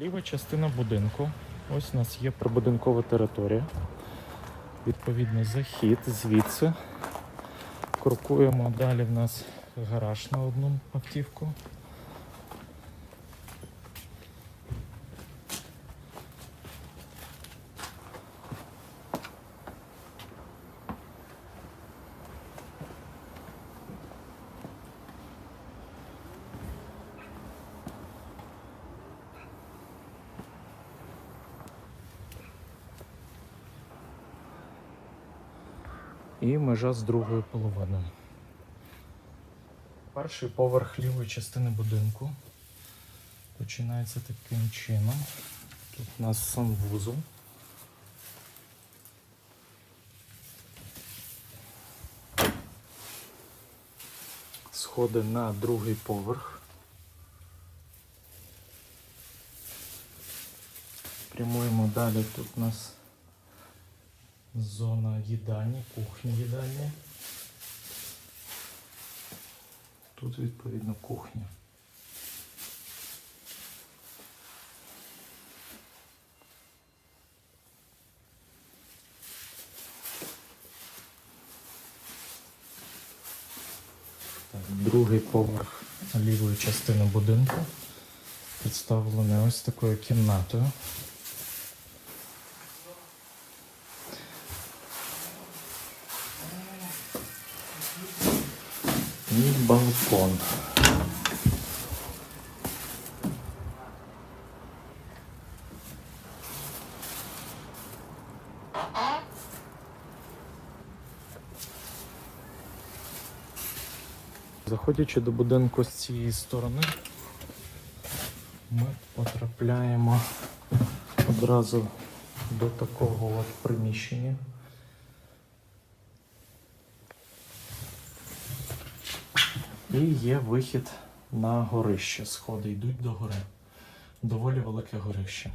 Ліва частина будинку. Ось у нас є прибудинкова територія. Відповідно, захід звідси. Крокуємо далі в нас гараж на одну автівку. І межа з другою половиною. Перший поверх лівої частини будинку починається таким чином. Тут у нас санвузол. Сходи на другий поверх. Прямуємо далі. Тут у нас Зона їдальні, кухня їдальня. Тут відповідно кухня. Другий поверх лівої частини будинку представлений ось такою кімнатою. І балкон. Заходячи до будинку з цієї сторони, ми потрапляємо одразу до такого от приміщення. І є вихід на горище. Сходи йдуть до гори. Доволі велике горище.